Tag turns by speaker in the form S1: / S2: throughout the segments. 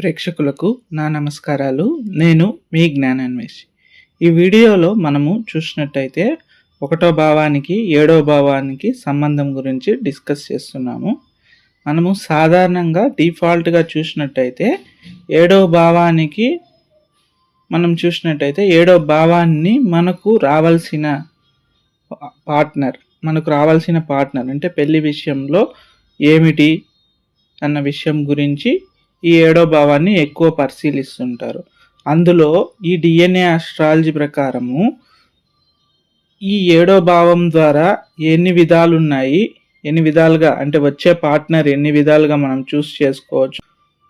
S1: ప్రేక్షకులకు నా నమస్కారాలు. నేను మీ జ్ఞానాన్వేషి. ఈ వీడియోలో మనము చూసినట్టయితే ఒకటో భావానికి ఏడో భావానికి సంబంధం గురించి డిస్కస్ చేస్తున్నాము. మనము సాధారణంగా డిఫాల్ట్గా చూసినట్టయితే ఏడో భావానికి మనం చూసినట్టయితే ఏడో భావాన్ని మనకు రావాల్సిన పార్ట్నర్ మనకు రావాల్సిన పార్ట్నర్ అంటే పెళ్ళి విషయంలో ఏమిటి అన్న విషయం గురించి ఈ ఏడో భావాన్ని ఎక్కువ పరిశీలిస్తుంటారు. అందులో ఈ డిఎన్ఏ ఆస్ట్రాలజీ ప్రకారము ఈ ఏడో భావం ద్వారా ఎన్ని విధాలు ఉన్నాయి ఎన్ని విధాలుగా అంటే వచ్చే పార్ట్నర్ ఎన్ని విధాలుగా మనం చూస్ చేసుకోవచ్చు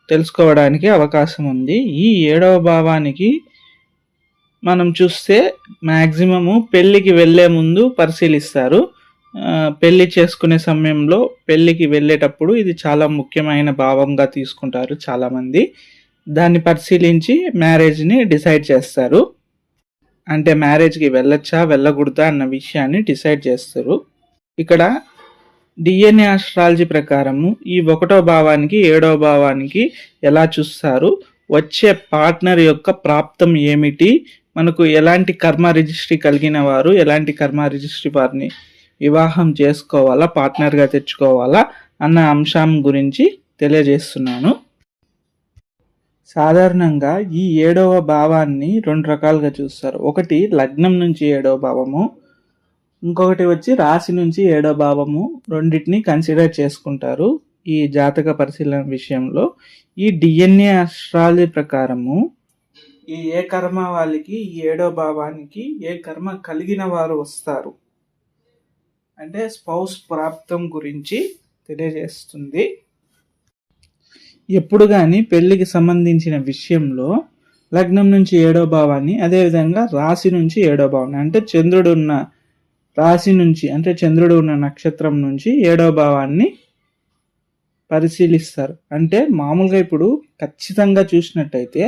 S1: తెలుసుకోవడానికి అవకాశం ఉంది. ఈ ఏడవ భావానికి మనం చూస్తే మ్యాక్సిమము పెళ్ళికి వెళ్ళే ముందు పరిశీలిస్తారు. పెళ్ళి చేసుకునే సమయంలో పెళ్ళికి వెళ్ళేటప్పుడు ఇది చాలా ముఖ్యమైన భావంగా తీసుకుంటారు చాలామంది. దాన్ని పరిశీలించి మ్యారేజ్ని డిసైడ్ చేస్తారు. అంటే మ్యారేజ్కి వెళ్ళొచ్చా వెళ్ళకూడదా అన్న విషయాన్ని డిసైడ్ చేస్తారు. ఇక్కడ డిఎన్ఏ ఆస్ట్రాలజీ ప్రకారము ఈ ఒకటో భావానికి ఏడో భావానికి ఎలా చూస్తారు? వచ్చే పార్ట్నర్ యొక్క ప్రాప్తం ఏమిటి? మనకు ఎలాంటి కర్మ రిజిస్ట్రీ కలిగిన వారు ఎలాంటి కర్మ రిజిస్ట్రీ వారిని వివాహం చేసుకోవాలా పార్ట్నర్గా తెచ్చుకోవాలా అన్న అంశం గురించి తెలియజేస్తున్నాను. సాధారణంగా ఈ ఏడవ భావాన్ని రెండు రకాలుగా చూస్తారు. ఒకటి లగ్నం నుంచి ఏడవ భావము ఇంకొకటి వచ్చి రాశి నుంచి ఏడవ భావము రెండింటిని కన్సిడర్ చేసుకుంటారు ఈ జాతక పరిశీలన విషయంలో. ఈ డిఎన్ఏ అస్ట్రాలజీ ప్రకారము ఈ ఏ కర్మ వాళ్ళకి ఈ ఏడో భావానికి ఏ కర్మ కలిగిన వారు వస్తారు. అంటే స్పౌస్ ప్రాప్తం గురించి తెలియజేస్తుంది. ఎప్పుడు కానీ పెళ్ళికి సంబంధించిన విషయంలో లగ్నం నుంచి ఏడో భావాన్ని అదేవిధంగా రాశి నుంచి ఏడో భావాన్ని అంటే చంద్రుడు ఉన్న రాశి నుంచి అంటే చంద్రుడు ఉన్న నక్షత్రం నుంచి ఏడో భావాన్ని పరిశీలిస్తారు. అంటే మామూలుగా ఇప్పుడు ఖచ్చితంగా చూసినట్టయితే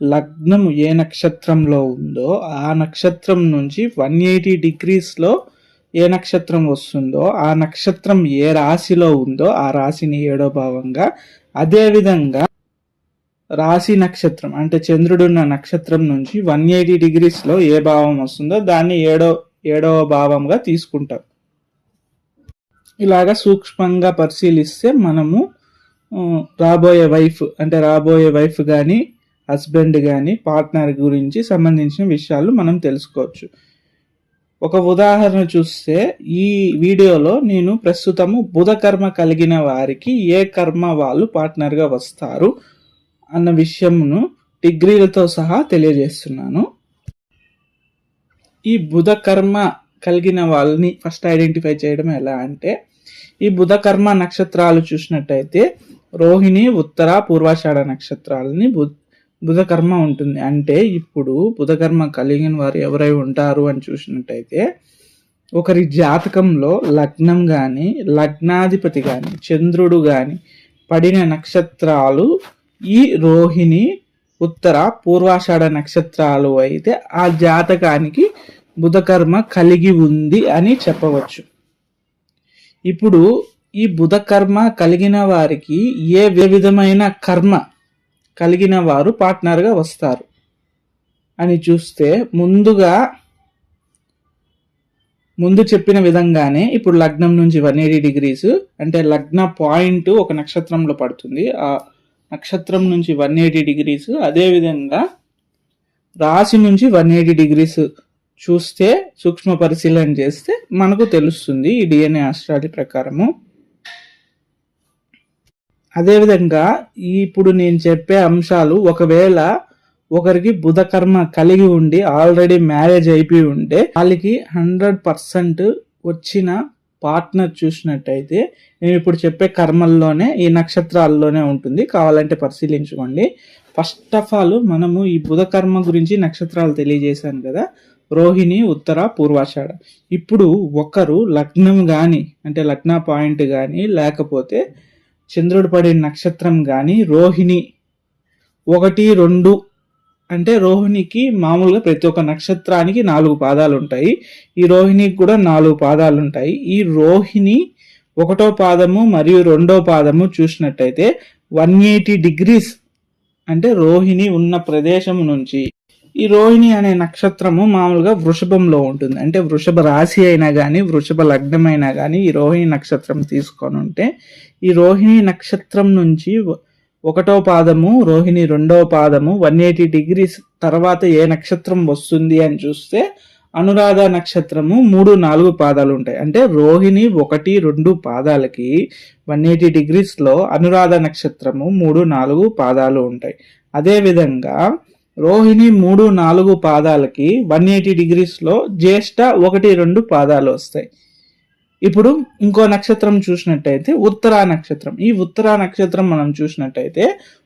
S1: లగ్నం ఏ నక్షత్రంలో ఉందో ఆ నక్షత్రం నుంచి వన్ ఎయిటీ డిగ్రీస్లో ఏ నక్షత్రం వస్తుందో ఆ నక్షత్రం ఏ రాశిలో ఉందో ఆ రాశిని ఏడో భావంగా అదేవిధంగా రాశి నక్షత్రం అంటే చంద్రుడున్న నక్షత్రం నుంచి వన్ ఎయిటీ డిగ్రీస్లో ఏ భావం వస్తుందో దాన్ని ఏడో ఏడవ భావంగా తీసుకుంటాం. ఇలాగా సూక్ష్మంగా పరిశీలిస్తే మనము రాబోయే వైఫ్ అంటే రాబోయే వైఫ్ కానీ హస్బెండ్ కానీ పార్ట్నర్ గురించి సంబంధించిన విషయాలు మనం తెలుసుకోవచ్చు. ఒక ఉదాహరణ చూస్తే ఈ వీడియోలో నేను ప్రస్తుతము బుధ కర్మ కలిగిన వారికి ఏ కర్మ వాళ్ళు పార్ట్నర్గా వస్తారు అన్న విషయమును డిగ్రీలతో సహా తెలియజేస్తున్నాను. ఈ బుధ కర్మ కలిగిన వాళ్ళని ఫస్ట్ ఐడెంటిఫై చేయడం ఎలా అంటే ఈ బుధ కర్మ నక్షత్రాలు చూసినట్టయితే రోహిణి ఉత్తర పూర్వాషాఢ నక్షత్రాలని బుధకర్మ ఉంటుంది. అంటే ఇప్పుడు బుధకర్మ కలిగిన వారు ఎవరై ఉంటారు అని చూసినట్టయితే ఒకరి జాతకంలో లగ్నం కానీ లగ్నాధిపతి కానీ చంద్రుడు కానీ పడిన నక్షత్రాలు ఈ రోహిణి ఉత్తర పూర్వాషాఢ నక్షత్రాలు అయితే ఆ జాతకానికి బుధకర్మ కలిగి ఉంది అని చెప్పవచ్చు. ఇప్పుడు ఈ బుధకర్మ కలిగిన వారికి ఏ విధమైన కర్మ కలిగిన వారు పార్ట్నర్గా వస్తారు. అని చూస్తే ముందుగా ముందు చెప్పిన విధంగానే ఇప్పుడు లగ్నం నుంచి వన్ ఎయిటీ డిగ్రీస్ అంటే లగ్న పాయింట్ ఒక నక్షత్రంలో పడుతుంది. ఆ నక్షత్రం నుంచి వన్ ఎయిటీ డిగ్రీస్ అదేవిధంగా రాశి నుంచి వన్ ఎయిటీ డిగ్రీస్ చూస్తే సూక్ష్మ పరిశీలన చేస్తే మనకు తెలుస్తుంది ఈ డిఎన్ఏ ఆస్ట్రాలజీ ప్రకారము. అదేవిధంగా ఇప్పుడు నేను చెప్పే అంశాలు ఒకవేళ ఒకరికి బుధకర్మ కలిగి ఉండి ఆల్రెడీ మ్యారేజ్ అయిపోయి ఉంటే వాళ్ళకి హండ్రెడ్ పర్సెంట్ వచ్చిన పార్ట్నర్ చూసినట్టయితే నేను ఇప్పుడు చెప్పే కర్మల్లోనే ఈ నక్షత్రాల్లోనే ఉంటుంది. కావాలంటే పరిశీలించుకోండి. ఫస్ట్ ఆఫ్ ఆల్ మనము ఈ బుధకర్మ గురించి నక్షత్రాలు తెలియజేశాను కదా. రోహిణి ఉత్తర పూర్వాషాఢ. ఇప్పుడు ఒకరు లగ్నం కానీ అంటే లగ్న పాయింట్ కానీ లేకపోతే చంద్రుడు పడే నక్షత్రం కానీ రోహిణి ఒకటి రెండు అంటే రోహిణికి మామూలుగా ప్రతి ఒక్క నక్షత్రానికి నాలుగు పాదాలు ఉంటాయి ఈ రోహిణికి కూడా నాలుగు పాదాలు ఉంటాయి ఈ రోహిణి ఒకటో పాదము మరియు రెండో పాదము చూసినట్టయితే వన్ ఎయిటీ డిగ్రీస్ అంటే రోహిణి ఉన్న ప్రదేశం నుంచి ఈ రోహిణి అనే నక్షత్రము మామూలుగా వృషభంలో ఉంటుంది. అంటే వృషభ రాశి అయినా కానీ వృషభ లగ్నమైనా కానీ ఈ రోహిణి నక్షత్రం తీసుకొని ఉంటే ఈ రోహిణి నక్షత్రం నుంచి ఒకటో పాదము రోహిణి రెండవ పాదము వన్ ఎయిటీ డిగ్రీస్ తర్వాత ఏ నక్షత్రం వస్తుంది అని చూస్తే అనురాధ నక్షత్రము మూడు నాలుగు పాదాలు ఉంటాయి. అంటే రోహిణి ఒకటి రెండు పాదాలకి వన్ ఎయిటీ డిగ్రీస్లో అనురాధ నక్షత్రము మూడు నాలుగు పాదాలు ఉంటాయి. అదేవిధంగా రోహిణి మూడు నాలుగు పాదాలకి వన్ ఎయిటీ డిగ్రీస్లో జ్యేష్ఠ ఒకటి రెండు పాదాలు వస్తాయి. ఇప్పుడు ఇంకో నక్షత్రం చూసినట్టయితే ఉత్తరా నక్షత్రం. ఈ ఉత్తరా నక్షత్రం మనం చూసినట్టయితే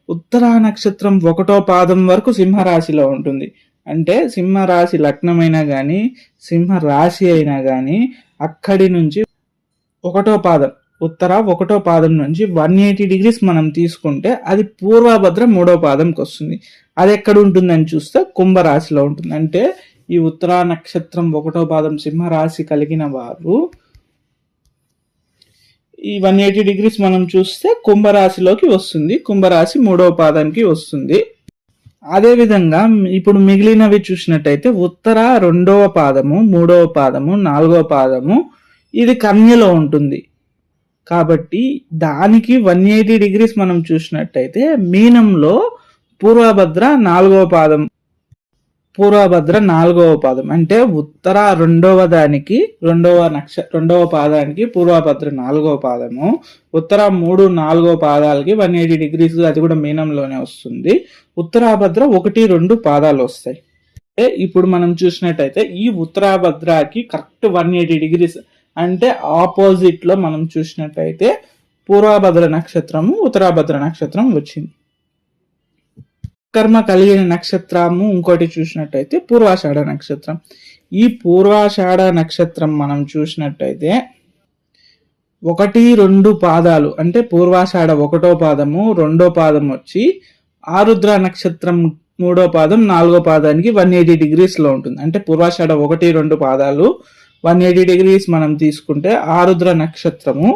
S1: ఉత్తరా నక్షత్రం ఒకటో పాదం వరకు సింహరాశిలో ఉంటుంది. అంటే సింహరాశి లగ్నమైనా కానీ సింహ రాశి అయినా కానీ అక్కడి నుంచి ఒకటో పాదం ఉత్తర ఒకటో పాదం నుంచి వన్ ఎయిటీ డిగ్రీస్ మనం తీసుకుంటే అది పూర్వభద్ర మూడో పాదంకి వస్తుంది. అది ఎక్కడ ఉంటుందని చూస్తే కుంభరాశిలో ఉంటుంది. అంటే ఈ ఉత్తరా నక్షత్రం ఒకటో పాదం సింహరాశి కలిగిన వారు ఈ వన్ ఎయిటీ డిగ్రీస్ మనం చూస్తే కుంభరాశిలోకి వస్తుంది. కుంభరాశి మూడవ పాదానికి వస్తుంది. అదేవిధంగా ఇప్పుడు మిగిలినవి చూసినట్టయితే ఉత్తర రెండవ పాదము మూడవ పాదము నాలుగవ పాదము ఇది కన్యలో ఉంటుంది. కాబట్టి దానికి వన్ ఎయిటీ డిగ్రీస్ మనం చూసినట్టయితే మీనంలో పూర్వభద్ర నాలుగవ పాదం పూర్వభద్ర నాలుగవ పాదం. అంటే ఉత్తర రెండవ దానికి రెండవ నక్ష రెండవ పాదానికి పూర్వభద్ర నాలుగవ పాదము. ఉత్తర మూడు నాలుగవ పాదాలకి వన్ ఎయిటీ డిగ్రీస్ అది కూడా మీనంలోనే వస్తుంది. ఉత్తరాభద్ర ఒకటి రెండు పాదాలు వస్తాయి. అంటే ఇప్పుడు మనం చూసినట్టయితే ఈ ఉత్తరాభద్రకి కరెక్ట్ వన్ ఎయిటీ డిగ్రీస్ అంటే ఆపోజిట్లో మనం చూసినట్టయితే పూర్వభద్ర నక్షత్రము ఉత్తరాభద్ర నక్షత్రం వచ్చింది. కర్మ కలిగిన నక్షత్రము ఇంకోటి చూసినట్టయితే పూర్వాషాఢ నక్షత్రం. ఈ పూర్వాషాఢ నక్షత్రం మనం చూసినట్టయితే ఒకటి రెండు పాదాలు అంటే పూర్వాషాఢ ఒకటో పాదము రెండో పాదం వచ్చి ఆరుద్ర నక్షత్రం మూడో పాదం నాలుగో పాదానికి వన్ ఎయిటీ డిగ్రీస్లో ఉంటుంది. అంటే పూర్వాషాఢ ఒకటి రెండు పాదాలు వన్ ఎయిటీ డిగ్రీస్ మనం తీసుకుంటే ఆరుద్ర నక్షత్రము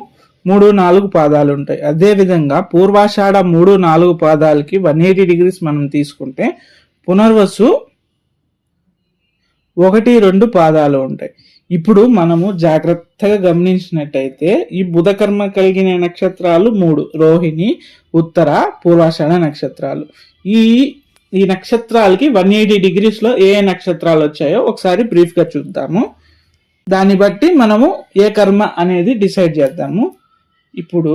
S1: మూడు నాలుగు పాదాలు ఉంటాయి. అదేవిధంగా పూర్వాషాఢ మూడు నాలుగు పాదాలకి వన్ ఎయిటీ డిగ్రీస్ మనం తీసుకుంటే పునర్వసు ఒకటి రెండు పాదాలు ఉంటాయి. ఇప్పుడు మనము జాగ్రత్తగా గమనించినట్టయితే ఈ బుధకర్మ కలిగిన నక్షత్రాలు మూడు రోహిణి ఉత్తర పూర్వాషాఢ నక్షత్రాలు. ఈ ఈ నక్షత్రాలకి వన్ ఎయిటీ డిగ్రీస్లో ఏ ఏ నక్షత్రాలు వచ్చాయో ఒకసారి బ్రీఫ్గా చూద్దాము. దాన్ని బట్టి మనము ఏ కర్మ అనేది డిసైడ్ చేద్దాము. ఇప్పుడు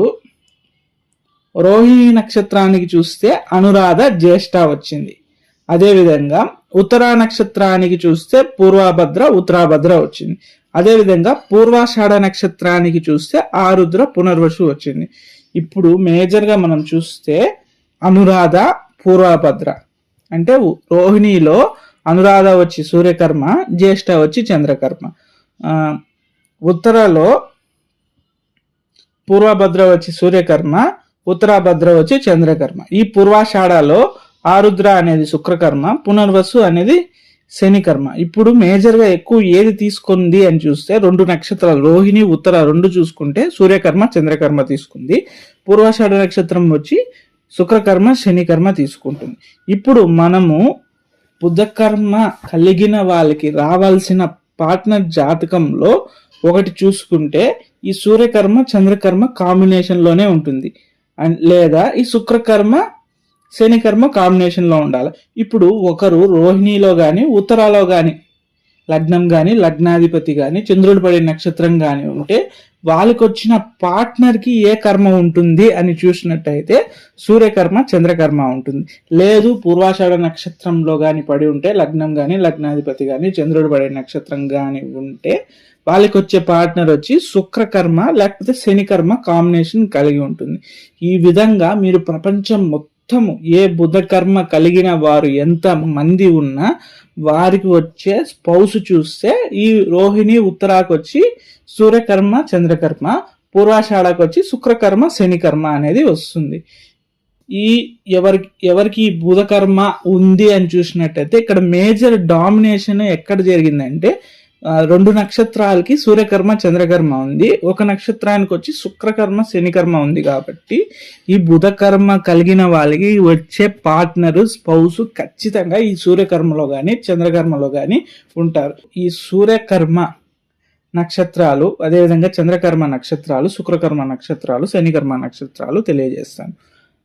S1: రోహిణి నక్షత్రానికి చూస్తే అనురాధ జ్యేష్ఠ వచ్చింది. అదేవిధంగా ఉత్తర నక్షత్రానికి చూస్తే పూర్వభద్ర ఉత్తరాభద్ర వచ్చింది. అదేవిధంగా పూర్వాషాఢ నక్షత్రానికి చూస్తే ఆరుద్ర పునర్వసు వచ్చింది. ఇప్పుడు మేజర్గా మనం చూస్తే అనురాధ పూర్వభద్ర. అంటే రోహిణిలో అనురాధ వచ్చి సూర్యకర్మ జ్యేష్ఠ వచ్చి చంద్రకర్మ. ఉత్తరలో పూర్వభద్ర వచ్చి సూర్యకర్మ ఉత్తరాభద్ర వచ్చి చంద్రకర్మ. ఈ పూర్వాషాఢలో ఆరుద్ర అనేది శుక్రకర్మ పునర్వసు అనేది శనికర్మ. ఇప్పుడు మేజర్గా ఎక్కువ ఏది తీసుకుంది అని చూస్తే రెండు నక్షత్రాలు రోహిణి ఉత్తర రెండు చూసుకుంటే సూర్యకర్మ చంద్రకర్మ తీసుకుంది. పూర్వాషాఢ నక్షత్రం వచ్చి శుక్రకర్మ శనికర్మ తీసుకుంటుంది. ఇప్పుడు మనము బుధకర్మ కలిగిన వాళ్ళకి రావాల్సిన పార్ట్నర్ జాతకంలో ఒకటి చూసుకుంటే ఈ సూర్యకర్మ చంద్రకర్మ కాంబినేషన్లోనే ఉంటుంది. లేదా ఈ శుక్రకర్మ శనికర్మ కాంబినేషన్లో ఉండాలి. ఇప్పుడు ఒకరు రోహిణిలో కానీ ఉత్తరాలో కానీ లగ్నం కానీ లగ్నాధిపతి కానీ చంద్రుడు పడే నక్షత్రం కానీ ఉంటే వాళ్ళకి వచ్చిన పార్ట్నర్కి ఏ కర్మ ఉంటుంది అని చూసినట్టయితే సూర్యకర్మ చంద్రకర్మ ఉంటుంది. లేదు పూర్వాషాఢ నక్షత్రంలో కానీ పడి ఉంటే లగ్నం కానీ లగ్నాధిపతి కానీ చంద్రుడు పడే నక్షత్రం కానీ ఉంటే వాళ్ళకి వచ్చే పార్ట్నర్ వచ్చి శుక్రకర్మ లేకపోతే శనికర్మ కాంబినేషన్ కలిగి ఉంటుంది. ఈ విధంగా మీరు ప్రపంచం మొత్తము ఏ బుధ కర్మ కలిగిన వారు ఎంత మంది ఉన్నా వారికి వచ్చే స్పౌస్ చూస్తే ఈ రోహిణి ఉత్తరాకు వచ్చి సూర్యకర్మ చంద్రకర్మ పూర్వాషాఢకు వచ్చి శుక్రకర్మ శనికర్మ అనేది వస్తుంది. ఈ ఎవరికి ఎవరికి బుధకర్మ ఉంది అని చూసినట్టయితే ఇక్కడ మేజర్ డామినేషన్ ఎక్కడ జరిగిందంటే రెండు నక్షత్రాలకి సూర్యకర్మ చంద్రకర్మ ఉంది. ఒక నక్షత్రానికి వచ్చి శుక్రకర్మ శనికర్మ ఉంది కాబట్టి ఈ బుధకర్మ కలిగిన వాళ్ళకి వచ్చే పార్ట్నర్ స్పౌస్ ఖచ్చితంగా ఈ సూర్యకర్మలో కానీ చంద్రకర్మలో కానీ ఉంటారు. ఈ సూర్యకర్మ నక్షత్రాలు అదేవిధంగా చంద్రకర్మ నక్షత్రాలు శుక్రకర్మ నక్షత్రాలు శనికర్మ నక్షత్రాలు తెలియజేస్తాను.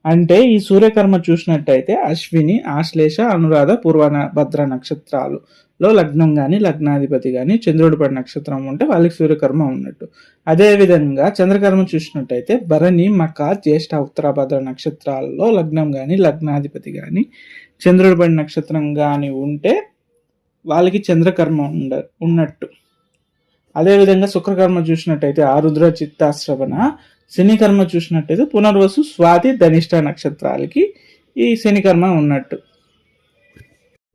S1: అంటే ఈ సూర్యకర్మ చూసినట్టయితే అశ్విని ఆశ్లేష అనురాధ పూర్వ భద్ర నక్షత్రాలులో లగ్నం కానీ లగ్నాధిపతి కానీ చంద్రుడు పడి నక్షత్రం ఉంటే వాళ్ళకి సూర్యకర్మ ఉన్నట్టు. అదేవిధంగా చంద్రకర్మ చూసినట్టయితే భరణి మక జ్యేష్ఠ ఉత్తరాభద్ర నక్షత్రాల్లో లగ్నం కానీ లగ్నాధిపతి కానీ చంద్రుడు పడి నక్షత్రం కానీ ఉంటే వాళ్ళకి చంద్రకర్మ ఉండ ఉన్నట్టు. అదేవిధంగా శుక్రకర్మ చూసినట్టయితే ఆరుద్ర చిత్తాశ్రవణ శనికర్మ చూసినట్టయితే పునర్వసు స్వాతి ధనిష్ట నక్షత్రాలకి ఈ శనికర్మ ఉన్నట్టు.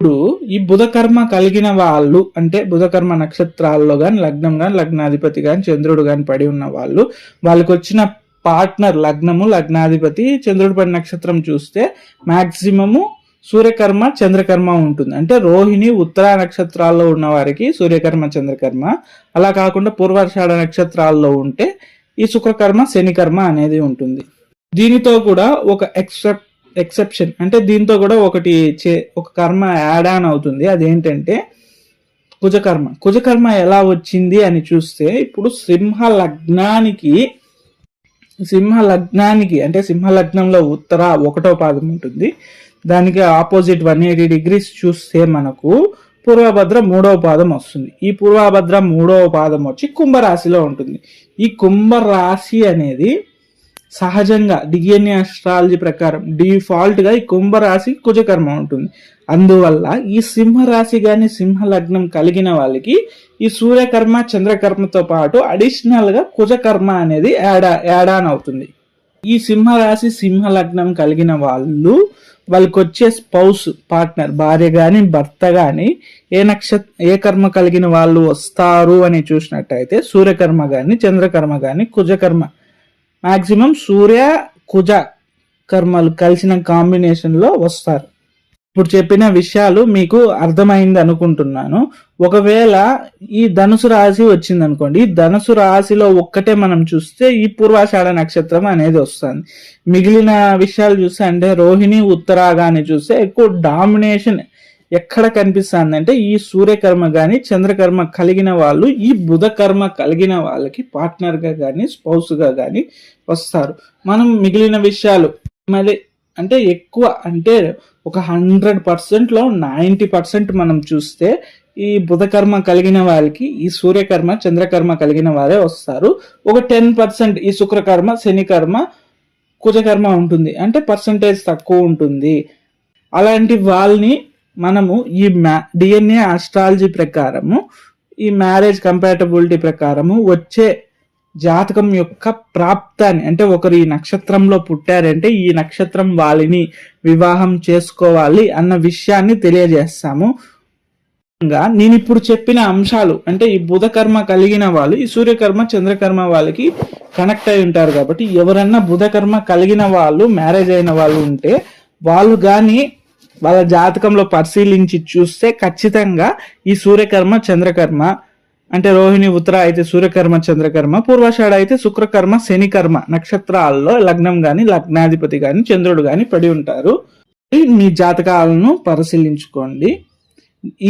S1: ఇప్పుడు ఈ బుధకర్మ కలిగిన వాళ్ళు అంటే బుధకర్మ నక్షత్రాల్లో కానీ లగ్నం కానీ లగ్నాధిపతి కానీ చంద్రుడు కానీ పడి ఉన్న వాళ్ళు వాళ్ళకి వచ్చిన పార్ట్నర్ లగ్నము లగ్నాధిపతి చంద్రుడు పడి నక్షత్రం చూస్తే మాక్సిమము సూర్యకర్మ చంద్రకర్మ ఉంటుంది. అంటే రోహిణి ఉత్తర నక్షత్రాల్లో ఉన్న వారికి సూర్యకర్మ చంద్రకర్మ. అలా కాకుండా పూర్వాషాఢ నక్షత్రాల్లో ఉంటే ఈ శుక్రకర్మ శనికర్మ అనేది ఉంటుంది. దీనితో కూడా ఒక ఎక్సెప్ ఎక్సెప్షన్ అంటే దీంతో కూడా ఒకటి చే ఒక కర్మ యాడ్ ఆన్ అవుతుంది. అదేంటంటే కుజకర్మ. కుజకర్మ ఎలా వచ్చింది అని చూస్తే ఇప్పుడు సింహ లగ్నానికి సింహ లగ్నానికి అంటే సింహ లగ్నంలో ఉత్తర ఒకటో పాదం ఉంటుంది. దానికి ఆపోజిట్ వన్ ఎయిటీ డిగ్రీస్ చూస్తే మనకు పూర్వభద్ర మూడవ పాదం వస్తుంది. ఈ పూర్వభద్ర మూడవ పాదం వచ్చి కుంభరాశిలో ఉంటుంది. ఈ కుంభరాశి అనేది సహజంగా డిఎన్ఏ అస్ట్రాలజీ ప్రకారం డిఫాల్ట్గా ఈ కుంభరాశి కుజకర్మ ఉంటుంది. అందువల్ల ఈ సింహరాశి కానీ సింహ లగ్నం కలిగిన వాళ్ళకి ఈ సూర్యకర్మ చంద్రకర్మతో పాటు అడిషనల్గా కుజకర్మ అనేది యాడ్ యాడ్ ఆన్ అవుతుంది. ఈ సింహరాశి సింహ లగ్నం కలిగిన వాళ్ళు వాళ్ళకి వచ్చే స్పౌస్ పార్ట్నర్ భార్య కానీ భర్త కానీ ఏ నక్షత్ర ఏ కర్మ కలిగిన వాళ్ళు వస్తారు అని చూసినట్టయితే సూర్యకర్మ కానీ చంద్రకర్మ కానీ కుజకర్మ. మాక్సిమం సూర్య కుజ కర్మలు కలిసిన కాంబినేషన్లో వస్తారు. ఇప్పుడు చెప్పిన విషయాలు మీకు అర్థమైంది అనుకుంటున్నాను. ఒకవేళ ఈ ధనుసు రాశి వచ్చింది అనుకోండి ఈ ధనుసు రాశిలో ఒక్కటే మనం చూస్తే ఈ పూర్వాషాఢ నక్షత్రం అనేది వస్తుంది. మిగిలిన విషయాలు చూస్తే అంటే రోహిణి ఉత్తరాగాని చూస్తే ఎక్కువ డామినేషన్ ఎక్కడ కనిపిస్తుంది అంటే ఈ సూర్యకర్మ కానీ చంద్రకర్మ కలిగిన వాళ్ళు ఈ బుధకర్మ కలిగిన వాళ్ళకి పార్ట్నర్గా కానీ స్పౌస్గా కానీ వస్తారు. మనం మిగిలిన విషయాలు మళ్ళీ అంటే ఎక్కువ అంటే ఒక హండ్రెడ్ పర్సెంట్లో నైంటీ పర్సెంట్ మనం చూస్తే ఈ బుధకర్మ కలిగిన వాళ్ళకి ఈ సూర్యకర్మ చంద్రకర్మ కలిగిన వారే వస్తారు. ఒక టెన్ పర్సెంట్ ఈ శుక్రకర్మ శనికర్మ కుజకర్మ ఉంటుంది. అంటే పర్సంటేజ్ తక్కువ ఉంటుంది. అలాంటి వాళ్ళని మనము ఈ మ్యా డిఎన్ఏ ఆస్ట్రాలజీ ప్రకారము ఈ మ్యారేజ్ కంపాటబిలిటీ ప్రకారము వచ్చే జాతకం యొక్క ప్రాప్తాన్ని అంటే ఒకరు ఈ నక్షత్రంలో పుట్టారంటే ఈ నక్షత్రం వాళ్ళని వివాహం చేసుకోవాలి అన్న విషయాన్ని తెలియజేస్తాము. నేను ఇప్పుడు చెప్పిన అంశాలు అంటే ఈ బుధకర్మ కలిగిన వాళ్ళు ఈ సూర్యకర్మ చంద్రకర్మ వాళ్ళకి కనెక్ట్ అయి ఉంటారు కాబట్టి ఎవరన్నా బుధకర్మ కలిగిన వాళ్ళు మ్యారేజ్ అయిన వాళ్ళు ఉంటే వాళ్ళు కానీ వాళ్ళ జాతకంలో పరిశీలించి చూస్తే ఖచ్చితంగా ఈ సూర్యకర్మ చంద్రకర్మ అంటే రోహిణి ఉత్తర అయితే సూర్యకర్మ చంద్రకర్మ పూర్వాషాఢ అయితే శుక్రకర్మ శనికర్మ నక్షత్రాల్లో లగ్నం గాని లగ్నాధిపతి గాని చంద్రుడు గాని పడి ఉంటారు. మీ జాతకాలను పరిశీలించుకోండి.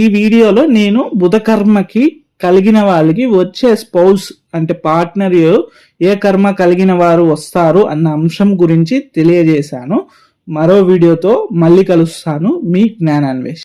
S1: ఈ వీడియోలో నేను బుధకర్మకి కలిగిన వాళ్ళకి వచ్చే స్పౌస్ అంటే పార్ట్నర్ ఏ కర్మ కలిగిన వారు వస్తారు అన్న అంశం గురించి తెలియజేశాను. మరో వీడియోతో మళ్ళీ కలుస్తాను. మీ జ్ఞానాన్వేష్